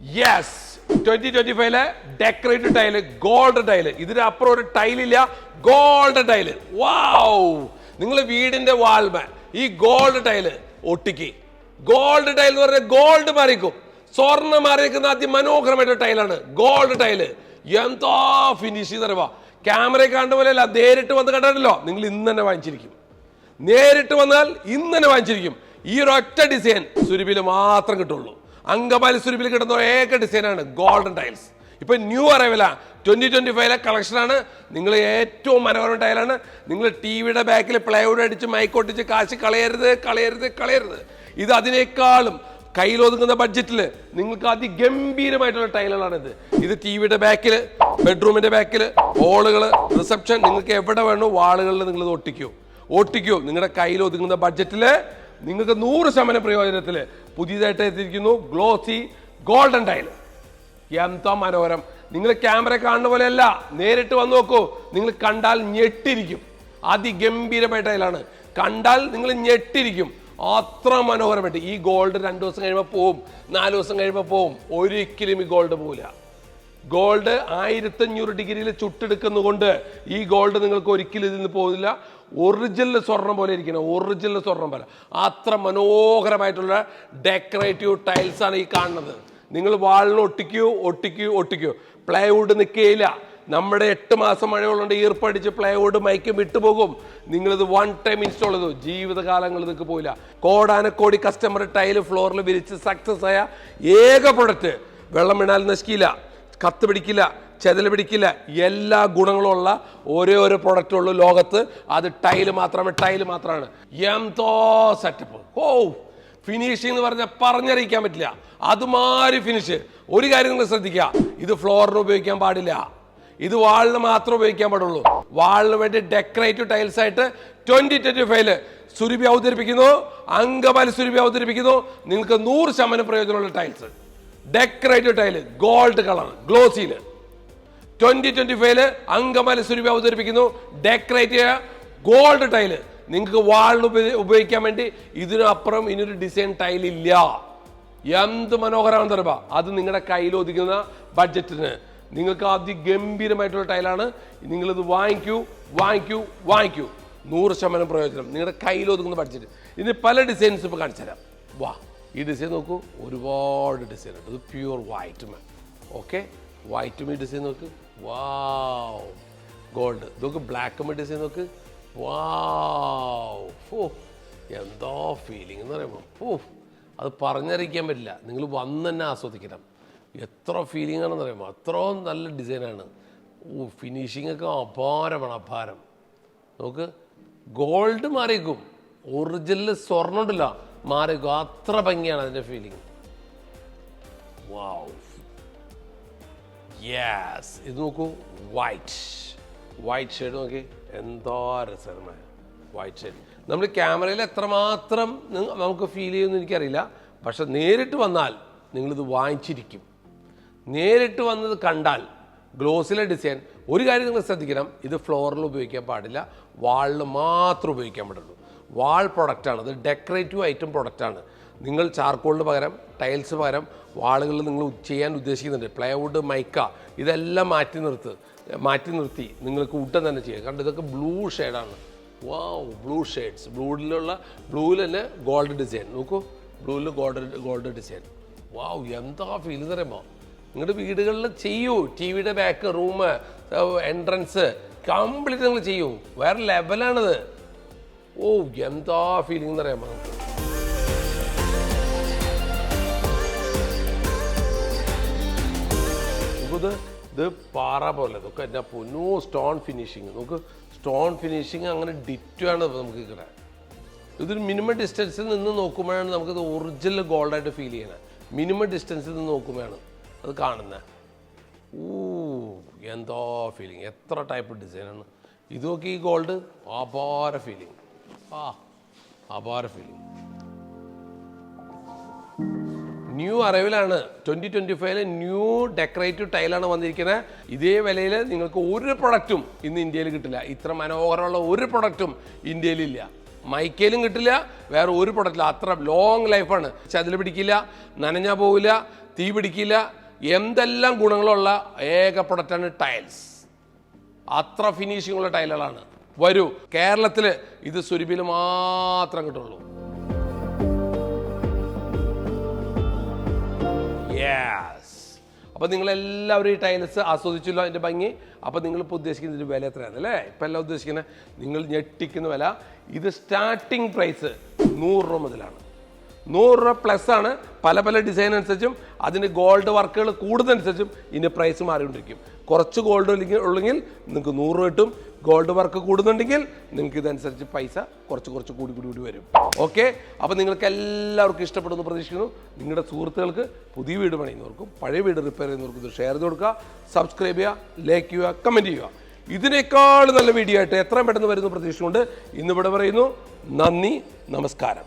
Yes twenty twenty ഫൈവിലെ decorated tile gold tile ഇതിനപ്പുറം ഒരു ടൈലില്ല ഗോൾഡ് ടൈൽ വാവ് നിങ്ങൾ വീടിന്റെ വാൾമ ഈ ഗോൾഡ് ടൈൽ ഒട്ടിക്ക്. ഗോൾഡ് ടൈൽ എന്ന് പറഞ്ഞാൽ ഗോൾഡ് മാറിക്കും സ്വർണം മാറിയിരിക്കുന്ന അതിമനോഹരമായിട്ടുള്ള ടൈലാണ് ഗോൾഡ് ടൈൽ എന്താ ഫിനിഷ് ചെയ്തറിവാ ക്യാമറ കണ്ട പോലെയല്ല നേരിട്ട് വന്ന് കണ്ടല്ലോ നിങ്ങൾ ഇന്ന് തന്നെ വാങ്ങിച്ചിരിക്കും. നേരിട്ട് വന്നാൽ ഇന്ന് തന്നെ വാങ്ങിച്ചിരിക്കും. ഈ ഒരു ഒറ്റ ഡിസൈൻ സുരഭിയിൽ മാത്രം കിട്ടുള്ളൂ. അങ്കമാലി സുരൂപിൽ കിട്ടുന്ന ഏക ഡിസൈനാണ് ഗോൾഡൻ ടൈൽസ്. ഇപ്പൊ ന്യൂ അറൈവല ട്വന്റി ട്വന്റി ഫൈവിലെ കളക്ഷനാണ് നിങ്ങൾ ഏറ്റവും മനോഹരം ടൈലാണ് നിങ്ങൾ ടി വിയുടെ ബാക്കിൽ പ്ലൈവുഡ് അടിച്ച് മൈക്കൊട്ടിച്ച് കാശ് കളയരുത് കളയരുത് കളയരുത്. ഇത് അതിനേക്കാളും കയ്യിലൊതുങ്ങുന്ന ബഡ്ജറ്റിൽ നിങ്ങൾക്ക് അതിഗംഭീരമായിട്ടുള്ള ടൈലുകളാണിത് ഇത് ടി വിയുടെ ബാക്കിൽ ബെഡ്റൂമിന്റെ ബാക്കിൽ ഹോളുകൾ റിസപ്ഷൻ നിങ്ങൾക്ക് എവിടെ വേണോ വാളുകളിൽ നിങ്ങൾ ഇത് ഒട്ടിക്കൂ. ഒട്ടിക്കൂ. നിങ്ങളുടെ കയ്യിൽ ഒതുങ്ങുന്ന ബഡ്ജറ്റിൽ നിങ്ങൾക്ക് നൂറ് ശതമാനം പ്രയോജനത്തിൽ പുതിയതായിട്ട് എത്തിയിരിക്കുന്നു ഗ്ലോസി ഗോൾഡൻ ടൈൽ. എന്താ മനോഹരം. നിങ്ങൾ ക്യാമറ കാണുന്ന പോലെയല്ല നേരിട്ട് വന്ന് നോക്കൂ. നിങ്ങൾ കണ്ടാൽ ഞെട്ടിരിക്കും. അതിഗംഭീരമായ ടൈലാണ്. കണ്ടാൽ നിങ്ങൾ ഞെട്ടിരിക്കും. അത്ര മനോഹരമായിട്ട്. ഈ ഗോൾഡ് രണ്ട് ദിവസം കഴിയുമ്പോൾ പോവും നാല് ദിവസം കഴിയുമ്പോൾ പോവും. ഒരിക്കലും ഈ ഗോൾഡ് പോവില്ല. ഗോൾഡ് ആയിരത്തഞ്ഞൂറ് ഡിഗ്രിയിൽ ചുട്ടെടുക്കുന്നതുകൊണ്ട് ഈ ഗോൾഡ് നിങ്ങൾക്ക് ഒരിക്കലും ഇതിൽ നിന്ന് പോകില്ല. ഒറിജിനൽ സ്വർണം പോലെ ഇരിക്കണം. ഒറിജിനൽ സ്വർണം പോലെ. അത്ര മനോഹരമായിട്ടുള്ള ഡെക്കറേറ്റീവ് ടൈൽസ് ആണ് ഈ കാണുന്നത്. നിങ്ങൾ വാളിന് ഒട്ടിക്കൂ ഒട്ടിക്കൂ ഒട്ടിക്കൂ. പ്ലൈവുഡ് നിൽക്കുകയില്ല നമ്മുടെ എട്ട് മാസം മഴയുള്ളതുകൊണ്ട് ഈർപ്പടിച്ച് പ്ലൈവുഡ് മൈക്കും വിട്ടുപോകും. നിങ്ങളിത് വൺ ടൈം ഇൻസ്റ്റാൾ ചെയ്തു. ജീവിതകാലങ്ങൾ ഇതൊക്കെ പോയില്ല. കോടാനക്കോടി കസ്റ്റമർ ടൈൽ ഫ്ലോറിൽ വിരിച്ച് സക്സസ് ആയ ഏക പ്രൊഡക്റ്റ് വെള്ളം വീണാൽ നശിക്കില്ല. കത്ത് പിടിക്കില്ല ചെതൽ പിടിക്കില്ല. എല്ലാ ഗുണങ്ങളുള്ള ഒരേ ഒരു പ്രൊഡക്റ്റ് ഉള്ളൂ ലോകത്ത്. അത് ടൈൽ മാത്രമേ ടൈൽ മാത്രമാണ്. എന്തോ സെറ്റപ്പ് ഓ ഫിനിഷിംഗ് എന്ന് പറഞ്ഞാൽ പറഞ്ഞറിയിക്കാൻ പറ്റില്ല. അതുമാതിരി ഫിനിഷ് ഒരു കാര്യം നിങ്ങൾ ശ്രദ്ധിക്കുക. ഇത് ഫ്ലോറിന് ഉപയോഗിക്കാൻ പാടില്ല. ഇത് വാളിന് മാത്രം ഉപയോഗിക്കാൻ പാടുള്ളൂ. വാളിന് വേണ്ടി ഡെക്കറേറ്റീവ് ടൈൽസ് ആയിട്ട് ട്വന്റി ട്വന്റി ഫൈവിൽ സുരഭി അവതരിപ്പിക്കുന്നു. അങ്കമാലി സുരഭി അവതരിപ്പിക്കുന്നു. നിങ്ങൾക്ക് നൂറ് ശതമാനം പ്രയോജനമുള്ള tiles decorative tile gold colour ഗ്ലോസിയിൽ twenty twenty ഫൈവിൽ അങ്കമാലി സുരഭി അവതരിപ്പിക്കുന്നു. ഡെക്കറേറ്റീവ് ഗോൾഡ് ടൈൽ നിങ്ങൾക്ക് വാളിന് ഉപ- ഉപയോഗിക്കാൻ വേണ്ടി ഇതിനപ്പുറം ഇനിയൊരു ഡിസൈൻ ടൈൽ ഇല്ല. എന്ത് മനോഹരമാണ് തരബ അത് നിങ്ങളുടെ കയ്യിൽ ഒതുക്കുന്ന ബഡ്ജറ്റിന് നിങ്ങൾക്ക് അതിഗംഭീരമായിട്ടുള്ള ടൈലാണ് നിങ്ങളിത് വാങ്ങിക്കൂ വാങ്ങിക്കൂ വാങ്ങിക്കൂ. നൂറ് ശതമാനം പ്രയോജനം. നിങ്ങളുടെ കയ്യിൽ ഒതുങ്ങുന്ന ബഡ്ജറ്റ് ഇനി പല ഡിസൈൻസ് ഇപ്പോൾ കാണിച്ചു തരാം വാ. ഈ ഡിസൈൻ നോക്കൂ ഒരുപാട് ഡിസൈൻ ഉണ്ട്. ഇത് പ്യുവർ വൈറ്റ് ഓക്കെ വൈറ്റ് മീ ഡിസൈൻ നോക്ക്. വാവ് ഗോൾഡ് ഇതൊക്കെ ബ്ലാക്ക് മീ ഡിസൈൻ നോക്ക്. വാവ് ഓ എന്തോ ഫീലിംഗ് എന്ന് പറയുമ്പോൾ ഓ അത് പറഞ്ഞറിയിക്കാൻ പറ്റില്ല. നിങ്ങൾ വന്ന് തന്നെ ആസ്വദിക്കണം. എത്ര ഫീലിംഗ് ആണെന്ന് പറയുമ്പോൾ അത്രയും നല്ല ഡിസൈനാണ് ഓ ഫിനിഷിംഗ് ഒക്കെ അപാരമാണ് അപാരം. നോക്ക് ഗോൾഡ് മാറിയേക്കും. ഒറിജിനൽ സ്വർണം ഉണ്ടല്ലോ. മാറിയേക്കും അത്ര ഭംഗിയാണ് അതിന്റെ ഫീലിംഗ് വാവ് യെസ് ഇത് നോക്കൂ. വൈറ്റ് വൈറ്റ് ഷെയ്ഡ് നോക്കി. എന്തോ രസകരമായ വൈറ്റ് ഷെയ്ഡ് നമ്മൾ ക്യാമറയിൽ എത്രമാത്രം നമുക്ക് ഫീൽ ചെയ്യുമെന്ന് എനിക്കറിയില്ല. പക്ഷെ നേരിട്ട് വന്നാൽ നിങ്ങളിത് വാങ്ങിച്ചിരിക്കും. നേരിട്ട് വന്നത് കണ്ടാൽ ഗ്ലോസിലെ ഡിസൈൻ ഒരു കാര്യം നിങ്ങൾ ശ്രദ്ധിക്കണം. ഇത് ഫ്ലോറിൽ ഉപയോഗിക്കാൻ പാടില്ല. വാളിൽ മാത്രം ഉപയോഗിക്കാൻ പാടുള്ളൂ. വാൾ പ്രൊഡക്റ്റാണ് ഇത് ഡെക്കറേറ്റീവ് ഐറ്റം പ്രൊഡക്റ്റാണ് നിങ്ങൾ ചാർക്കോളിന് പകരം ടൈൽസ് പകരം വാളുകളിൽ നിങ്ങൾ ചെയ്യാൻ ഉദ്ദേശിക്കുന്നുണ്ട്. പ്ലൈവുഡ് മൈക്ക ഇതെല്ലാം മാറ്റി നിർത്ത് മാറ്റി നിർത്തി നിങ്ങൾക്ക് ഊട്ടം തന്നെ ചെയ്യുക കാരണം ഇതൊക്കെ ബ്ലൂ ഷെയ്ഡാണ് വാവ് ബ്ലൂ ഷെയ്ഡ്സ് ബ്ലൂവിലുള്ള ബ്ലൂവിൽ തന്നെ ഗോൾഡ് ഡിസൈൻ നോക്കൂ ബ്ലൂവിൽ ഗോൾഡ് ഗോൾഡ് ഡിസൈൻ വാവ് എന്താ ഫീൽ പറയുമ്പോൾ നിങ്ങളുടെ വീടുകളിൽ ചെയ്യൂ. ടി വിയുടെ ബാക്ക് റൂം എൻട്രൻസ് കംപ്ലീറ്റ് നിങ്ങൾ ചെയ്യൂ. വേറെ ലെവലാണിത് ഓ എന്താ ഫീലിംഗ് എന്ന് അറിയാം നമുക്ക്? നമുക്കിത് ഇത് പാറ പോലെ. നമുക്ക് എന്നാ പൊന്നോ സ്റ്റോൺ ഫിനിഷിങ് നമുക്ക് സ്റ്റോൺ ഫിനിഷിങ് അങ്ങനെ ഡിറ്റോ ആണ് നമുക്ക് കിട്ടാൻ ഇതൊരു മിനിമം ഡിസ്റ്റൻസിൽ നിന്ന് നോക്കുമ്പോഴാണ് നമുക്കിത് ഒറിജിനൽ ഗോൾഡായിട്ട് ഫീൽ ചെയ്യണത് മിനിമം ഡിസ്റ്റൻസിൽ നിന്ന് നോക്കുമ്പോഴാണ് അത് കാണുന്നത് ഊ എന്തോ ഫീലിംഗ് എത്ര ടൈപ്പ് ഡിസൈനാണ് ഇതൊക്കെ ഈ ഗോൾഡ് അപാര ഫീലിംഗ് ആ അപാര ഫീലിംഗ് ന്യൂ അറൈവിലാണ് ട്വന്റി ട്വന്റി ഫൈവിൽ ന്യൂ ഡെക്കറേറ്റീവ് ടൈലാണ് വന്നിരിക്കുന്നത് ഇതേ വിലയിൽ നിങ്ങൾക്ക് ഒരു പ്രൊഡക്റ്റും ഇന്ന് ഇന്ത്യയിൽ കിട്ടില്ല. ഇത്ര മനോഹരമുള്ള ഒരു പ്രൊഡക്റ്റും ഇന്ത്യയിലില്ല. മൈക്കയിലും കിട്ടില്ല വേറെ ഒരു പ്രൊഡക്റ്റില്ല അത്ര ലോങ് ലൈഫാണ് ചതിൽ പിടിക്കില്ല നനഞ്ഞാൽ പോവില്ല തീ പിടിക്കില്ല. എന്തെല്ലാം ഗുണങ്ങളുള്ള ഏക പ്രൊഡക്റ്റാണ് ടൈൽസ് അത്ര ഫിനിഷിംഗ് ഉള്ള ടൈലുകളാണ് വരൂ. കേരളത്തിൽ ഇത് സുരഭിയിൽ മാത്രം കിട്ടുള്ളൂ യെസ് അപ്പോൾ നിങ്ങൾ എല്ലാവരും ഈ ടൈൽസ് ആസ്വദിച്ചല്ലോ അതിന്റെ ഭംഗി. അപ്പോൾ നിങ്ങൾ ഇപ്പോൾ ഉദ്ദേശിക്കുന്ന ഇതിന്റെ വില എത്രയാണ് അല്ലേ? ഇപ്പം എല്ലാം ഉദ്ദേശിക്കുന്നത് നിങ്ങൾ ഞെട്ടിക്കുന്ന വില. ഇത് സ്റ്റാർട്ടിംഗ് പ്രൈസ് നൂറ് രൂപ മുതലാണ്. നൂറ് രൂപ പ്ലസ് ആണ്. പല പല ഡിസൈൻ അനുസരിച്ചും അതിന് ഗോൾഡ് വർക്കുകൾ കൂടുന്നതനുസരിച്ചും ഇതിന്റെ പ്രൈസ് മാറിക്കൊണ്ടിരിക്കും. കുറച്ച് ഗോൾഡ് ഉള്ളെങ്കിൽ നിങ്ങൾക്ക് നൂറ് രൂപ കിട്ടും. ഗോൾഡ് വർക്ക് കൂടുന്നുണ്ടെങ്കിൽ നിങ്ങൾക്ക് ഇതനുസരിച്ച് പൈസ കുറച്ച് കുറച്ച് കൂടി കൂടി കൂടി വരും. ഓക്കെ അപ്പോൾ നിങ്ങൾക്ക് എല്ലാവർക്കും ഇഷ്ടപ്പെടുന്നു പ്രതീക്ഷിക്കുന്നു. നിങ്ങളുടെ സുഹൃത്തുക്കൾക്ക് പുതിയ വീട് പണിയുന്നവർക്കും പഴയ വീട് റിപ്പയർ ചെയ്യുന്നവർക്കും ഇത് ഷെയർ ചെയ്ത് കൊടുക്കുക. സബ്സ്ക്രൈബ് ചെയ്യുക ലൈക്ക് ചെയ്യുക കമന്റ് ചെയ്യുക. ഇതിനേക്കാൾ നല്ല വീഡിയോ ആയിട്ട് എത്രയും പെട്ടെന്ന് വരുന്നു പ്രതീക്ഷിച്ചുകൊണ്ട് ഇന്നിവിടെ പറയുന്നു. നന്ദി നമസ്കാരം.